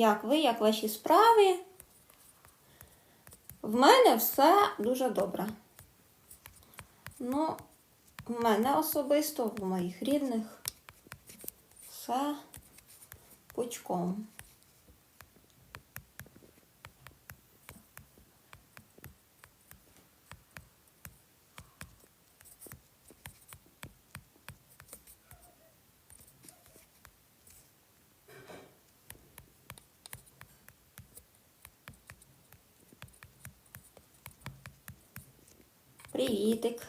Як ви, як ваші справи? В мене все дуже добре. Ну, в мене особисто, в моїх рідних, все пучком. Привітик.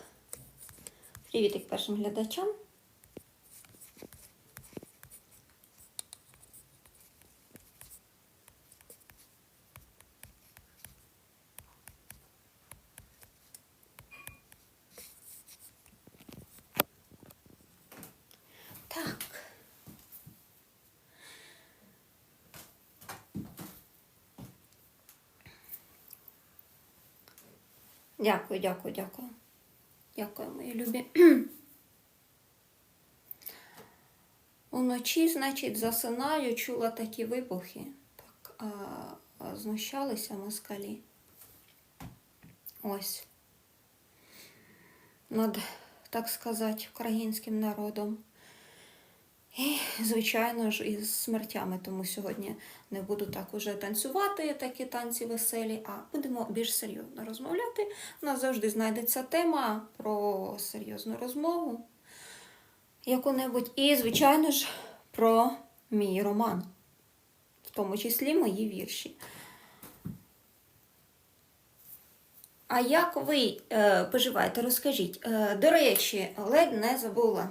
Привітик першим глядачам. Так. Дякую, дякую, дякую. Дякую, мої любі. Уночі, значить, засинаю, чула такі вибухи. Так, а, а знущалися москалі. Ось. Над, так сказати, українським народом. І, звичайно ж, із смертями, тому сьогодні не буду так уже танцювати, такі танці веселі, а будемо більш серйозно розмовляти. У нас завжди знайдеться тема про серйозну розмову яку-небудь. І, звичайно ж, про мій роман, в тому числі мої вірші. А як ви е, поживаєте? Розкажіть. Е, до речі, ледь не забула.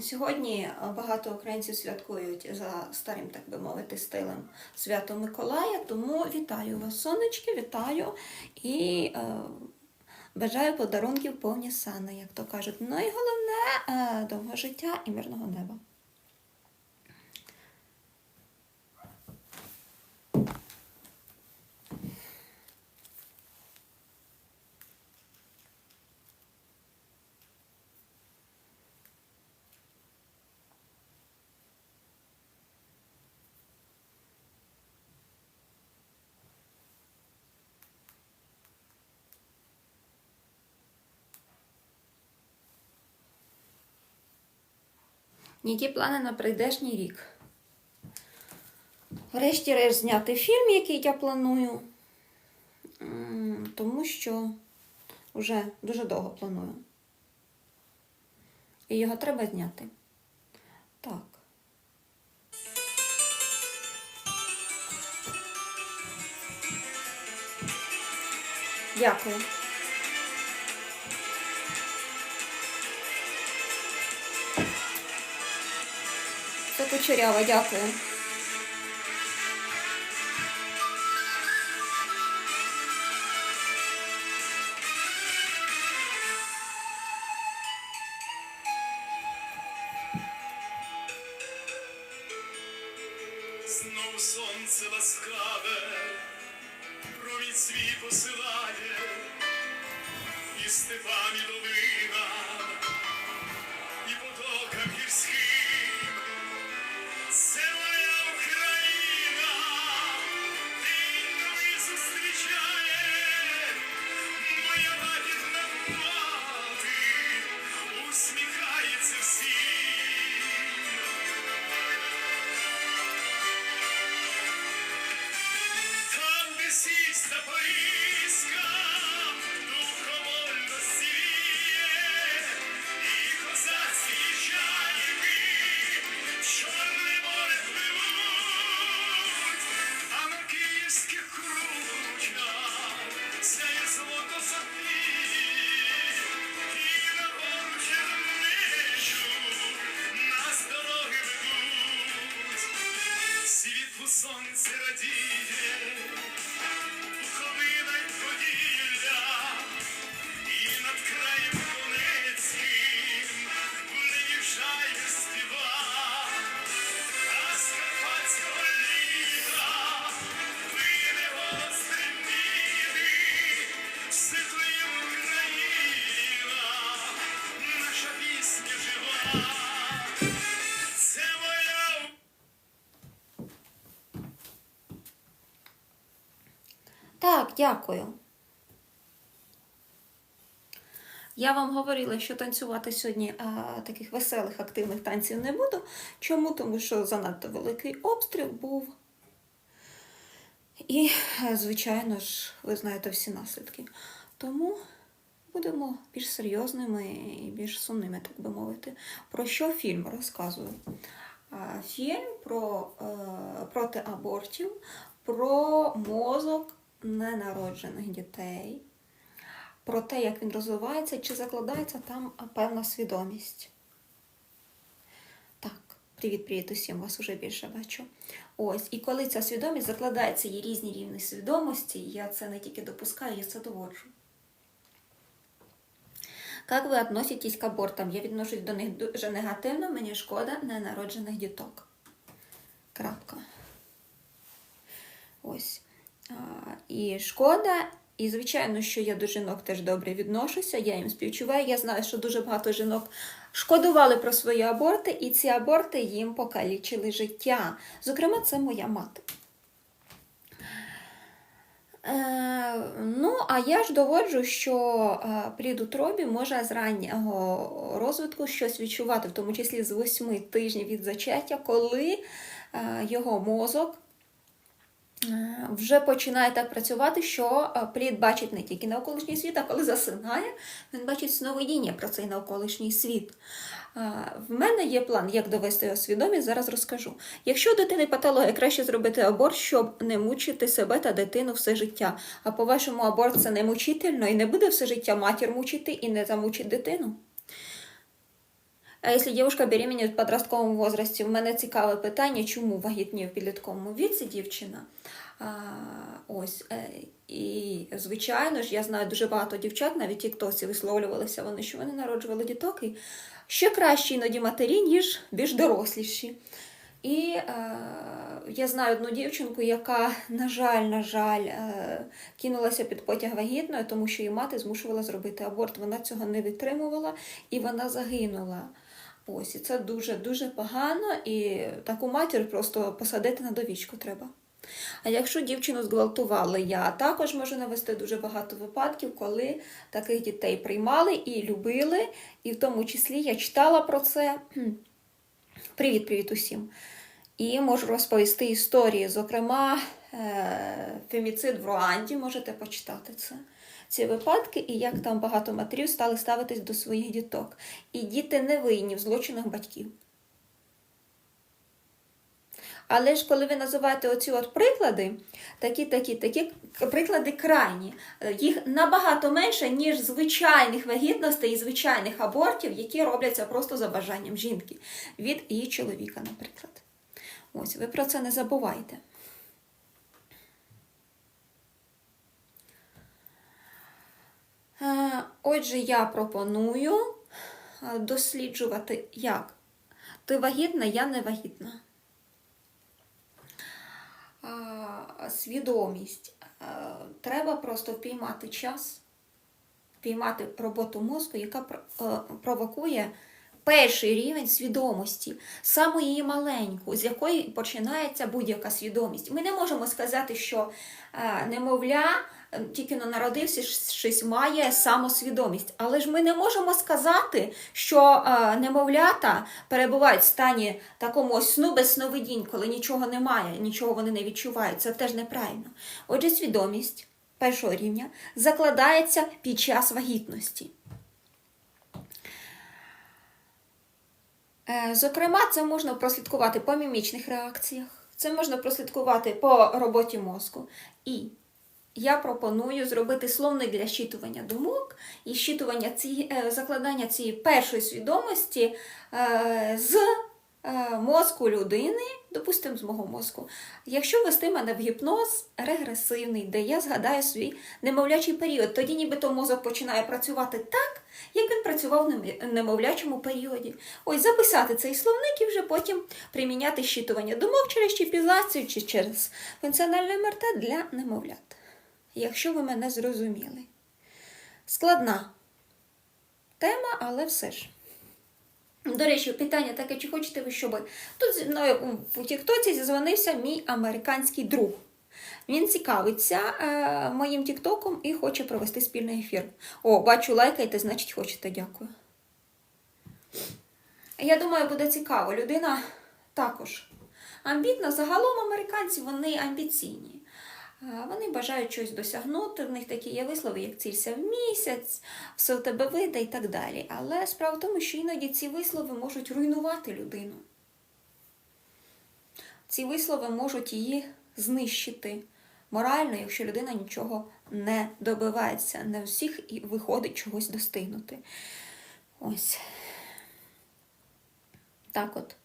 Сьогодні багато українців святкують за старим, так би мовити, стилем Свято Миколая. Тому вітаю вас, сонечки, вітаю і е, бажаю подарунків повні сани, як то кажуть. Ну і головне е, довго життя і мирного неба. Які плани на прийдешній рік? Врешті-решт зняти фільм, який я планую, тому що вже дуже довго планую. І його треба зняти. Так. Дякую. Це кучерява, дякую. Знов сонце ласкаве, промінь свій посилає, і степам і please. Дякую. Я вам говорила, що танцювати сьогодні а, таких веселих активних танців не буду. Чому? Тому що занадто великий обстріл був. І, звичайно ж, ви знаєте всі наслідки. Тому будемо більш серйозними і більш сумними, так би мовити. Про що фільм розказую? Фільм про е, проти абортів, про мозок ненароджених дітей, про те, як він розвивається, чи закладається там певна свідомість. Так, привіт-привіт усім, вас уже більше бачу. Ось, і коли ця свідомість закладається, є різні рівні свідомості, я це не тільки допускаю, я це доводжу. Как ви относитесь к абортам? Я відношусь до них дуже негативно, мені шкода ненароджених діток. Крапка. Ось. І шкода, і звичайно, що я до жінок теж добре відношуся, я їм співчуваю. Я знаю, що дуже багато жінок шкодували про свої аборти, і ці аборти їм покалічили життя. Зокрема, це моя мати. Е, ну, а я ж доводжу, що е, плід може з раннього розвитку щось відчувати, в тому числі з 8 тижнів від зачаття, коли е, його мозок вже починає так працювати, що е, плід бачить не тільки навколишній світ, а коли засинає, він бачить сновидіння про цей навколишній світ. Е, В мене є план, як довести його свідомість, зараз розкажу. Якщо дитини патологія, краще зробити аборт, щоб не мучити себе та дитину все життя. А по-вашому, аборт це не мучительно і не буде все життя матір мучити і не замучить дитину. А якщо дівчинка беременна в подростковому возрасті, в мене цікаве питання, чому вагітніє в підлітковому віці дівчина. А, ось, е, і, звичайно ж, я знаю дуже багато дівчат, навіть тіктоці висловлювалися вони, що вони народжували діток і ще кращі іноді матері, ніж більш доросліші. І е, я знаю одну дівчинку, яка, на жаль, на жаль, е, кинулася під потяг вагітною, тому що її мати змушувала зробити аборт. Вона цього не витримувала і вона загинула. Ось, і це дуже-дуже погано, і таку матір просто посадити на довічку треба. А якщо дівчину зґвалтували, я також можу навести дуже багато випадків, коли таких дітей приймали і любили, і в тому числі я читала про це. Привіт, привіт усім. І можу розповісти історії. Зокрема, е, феміцид в Руанді, можете почитати це. Ці випадки, і як там багато матерів стали ставитись до своїх діток. І діти не винні в злочинах батьків. Але ж коли ви називаєте оці от приклади, такі, такі, такі приклади крайні, е, їх набагато менше, ніж звичайних вагітностей і звичайних абортів, які робляться просто за бажанням жінки від її чоловіка, наприклад. Ось, ви про це не забувайте. Отже, я пропоную е, досліджувати, як ти вагітна, я не вагітна. Свідомість. Е, Треба просто впіймати час, впіймати роботу мозку, яка е, провокує перший рівень свідомості, саму її маленьку, з якої починається будь-яка свідомість. Ми не можемо сказати, що е, немовля е, тільки но народився, щось має самосвідомість. Але ж ми не можемо сказати, що е, немовлята перебувають в стані такому ось сну без сновидінь, коли нічого немає, нічого вони не відчувають. Це теж неправильно. Отже, свідомість першого рівня закладається під час вагітності. Зокрема, це можна прослідкувати по мімічних реакціях, це можна прослідкувати по роботі мозку. І я пропоную зробити словник для щитування думок і щитування ці, е, закладання цієї першої свідомості е, з е, мозку людини, допустимо, з мого мозку. Якщо вести мене в гіпноз регресивний, де я згадаю свій немовлячий період, тоді нібито мозок починає працювати так, як він працював в немовлячому періоді. Ось записати цей словник і вже потім приміняти щитування думок через чіпізацію чи через функціональне МРТ для немовлят. Якщо ви мене зрозуміли. Складна тема, але все ж. До речі, питання таке, чи хочете ви, щоб тут зі мною у Тіктоці зізвонився мій американський друг. Він цікавиться е, моїм тіктоком і хоче провести спільний ефір. О, бачу, лайкайте, значить хочете, дякую. Я думаю, буде цікаво. Людина також амбітна. Загалом американці вони амбіційні. Вони бажають щось досягнути. В них такі є вислови, як цілься в місяць, все в тебе вийде і так далі. Але справа в тому, що іноді ці вислови можуть руйнувати людину. Ці вислови можуть її знищити морально, якщо людина нічого не добивається. Не всіх і виходить чогось достигнути. Ось. Так от.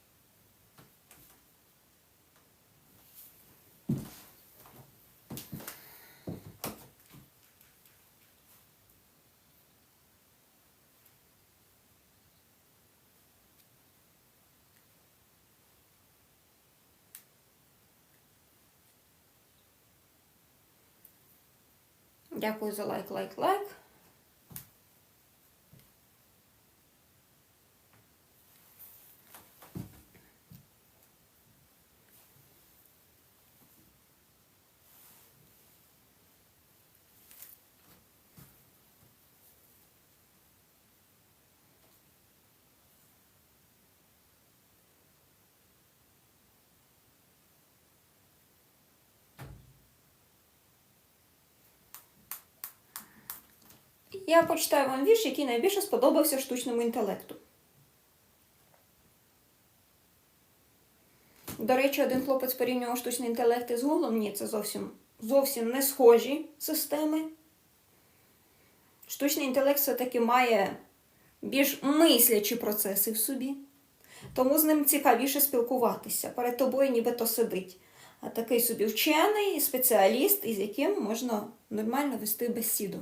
Дякую за лайк, лайк, лайк. Я почитаю вам вірш, який найбільше сподобався штучному інтелекту. До речі, один хлопець порівнював штучний інтелект із Гуглом. Ні, це зовсім, зовсім не схожі системи. Штучний інтелект все-таки має більш мислячі процеси в собі. Тому з ним цікавіше спілкуватися. Перед тобою нібито сидить а такий собі вчений, спеціаліст, із яким можна нормально вести бесіду.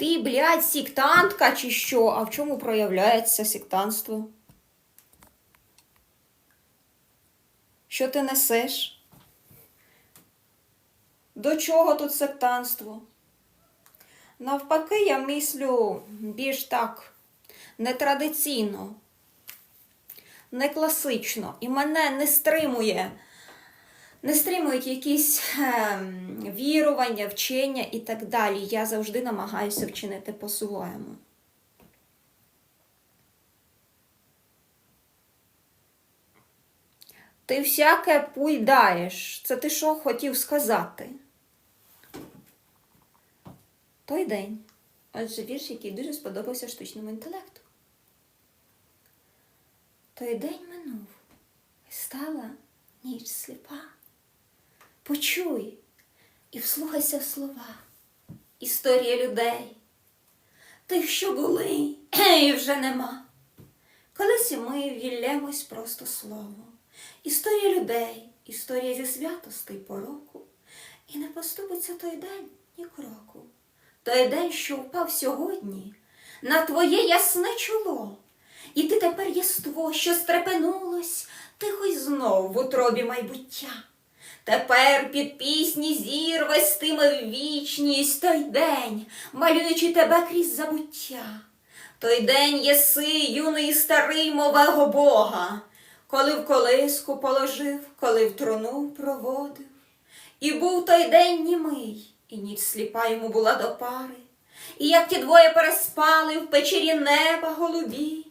Ти, блядь, сектантка чи що? А в чому проявляється сектантство? Що ти несеш? До чого тут сектантство? Навпаки, я мислю більш так нетрадиційно, не класично, і мене не стримує не стримують якісь ем, вірування, вчення і так далі. Я завжди намагаюся вчинити по-своєму. Ти всяке пуйдаєш. Це ти що хотів сказати? Той день. Отже, вірш, який дуже сподобався штучному інтелекту. Той день минув, і стала ніч сліпа. Почуй і вслухайся в слова, історія людей, тих, що були, і вже нема. Колись і ми віллемось просто слово. Історія людей, історія зі святостей пороку. І не поступиться той день ні кроку. Той день, що впав сьогодні на твоє ясне чоло. І ти тепер єство, що стрепенулось, тихо й знов в утробі майбуття. Тепер під пісні зір вестиме в вічність той день, малюючи тебе крізь забуття. Той день єси, юний старий мовего Бога, коли в колиску положив, коли в труну проводив. І був той день німий, і ніч сліпа йому була до пари. І як ті двоє переспали в печері неба голубі,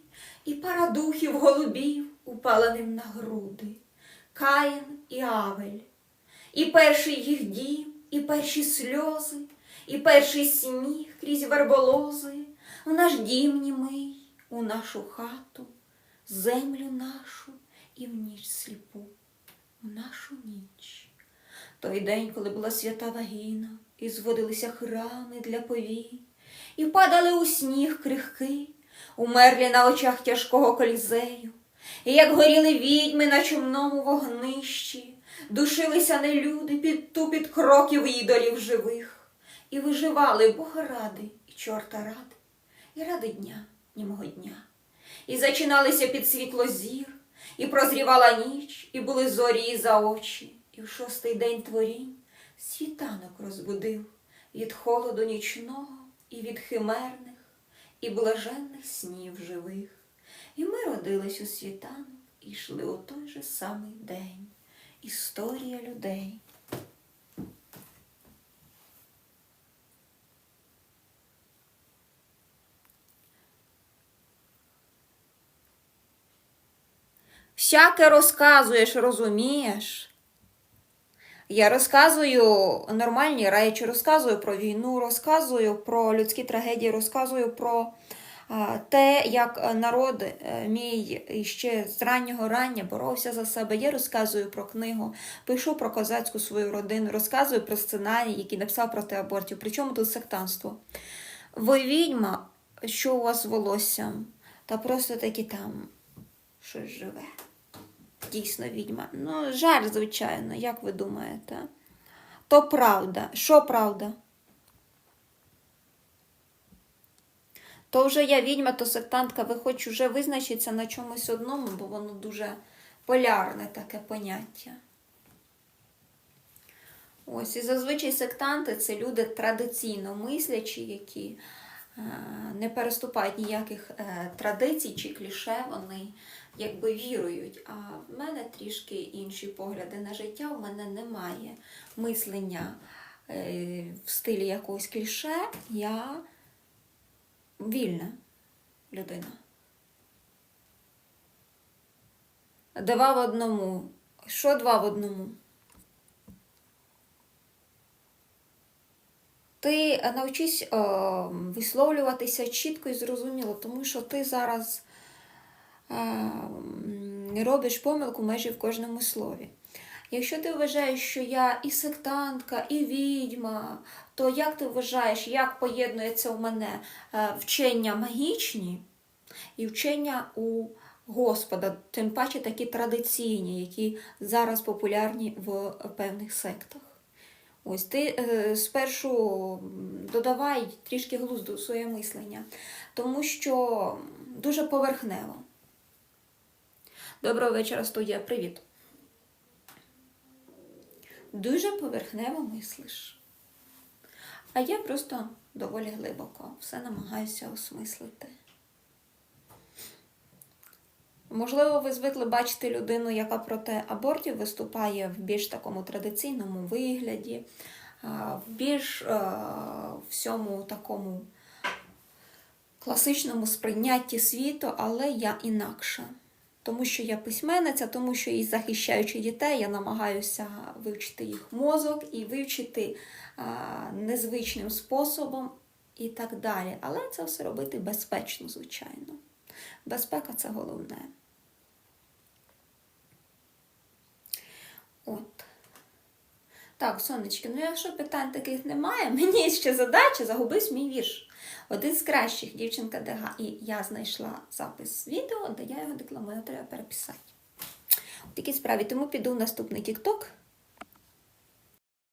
і пара духів голубів упала ним на груди, Каїн і Авель. І перший їх дім, і перші сльози, і перший сміх крізь верболози, в наш дім німий, у нашу хату, землю нашу і в ніч сліпу, в нашу ніч. Той день, коли була свята вагіна, і зводилися храми для повій, і падали у сніг крихки, умерлі на очах тяжкого колізею, і як горіли відьми на чумному вогнищі, душилися нелюди під тупіт кроків ідолів живих, і виживали Бога ради і чорта ради, і ради дня, німого дня, і зачиналися під світло зір, і прозрівала ніч, і були зорі і за очі, і в шостий день творінь світанок розбудив від холоду нічного і від химерних, і блаженних снів живих. І ми родились у світанок і йшли у той же самий день. Історія людей. Всяке розказуєш, розумієш? Я розказую нормальні речі, розказую про війну, розказую про людські трагедії, розказую про те, як е, народ е, мій ще з раннього рання боровся за себе. Я розказую про книгу, пишу про козацьку свою родину, розказую про сценарій, який написав проти абортів. Причому тут сектанство. Ви відьма, що у вас з волоссям, та просто таки там щось живе. Дійсно відьма. Ну, жаль, звичайно, як ви думаєте? То правда. Що правда? То вже я відьма, то сектантка, ви хоч уже визначитися на чомусь одному, бо воно дуже полярне таке поняття. Ось, і зазвичай сектанти це люди традиційно мислячі, які е, не переступають ніяких е, традицій чи кліше, вони якби вірують. А в мене трішки інші погляди на життя, в мене немає мислення е, в стилі якогось кліше. Я вільна людина. Два в одному. Що два в одному? Ти е, навчись е, висловлюватися чітко і зрозуміло, тому що ти зараз е, робиш помилку майже в кожному слові. Якщо ти вважаєш, що я і сектантка, і відьма, то як ти вважаєш, як поєднується у мене е, вчення магічні і вчення у Господа, тим паче такі традиційні, які зараз популярні в певних сектах? Ось ти е, спершу додавай трішки глузду в своє мислення, тому що дуже поверхнево. Доброго вечора, студія. Привіт. Дуже поверхнево мислиш. А я просто доволі глибоко все намагаюся осмислити. Можливо, ви звикли бачити людину, яка проти абортів виступає в більш такому традиційному вигляді, в більш всьому такому класичному сприйнятті світу, але я інакша. Тому що я письменниця, тому що і захищаючи дітей, я намагаюся вивчити їх мозок і вивчити а, незвичним способом і так далі. Але це все робити безпечно, звичайно. Безпека це головне. От. Так, сонечки, ну якщо питань таких немає, мені ще задача загубись мій вірш. Один з кращих дівчинка Дега. І я знайшла запис відео, де я його декламую, треба переписати. У такій справі. Тому піду в наступний TikTok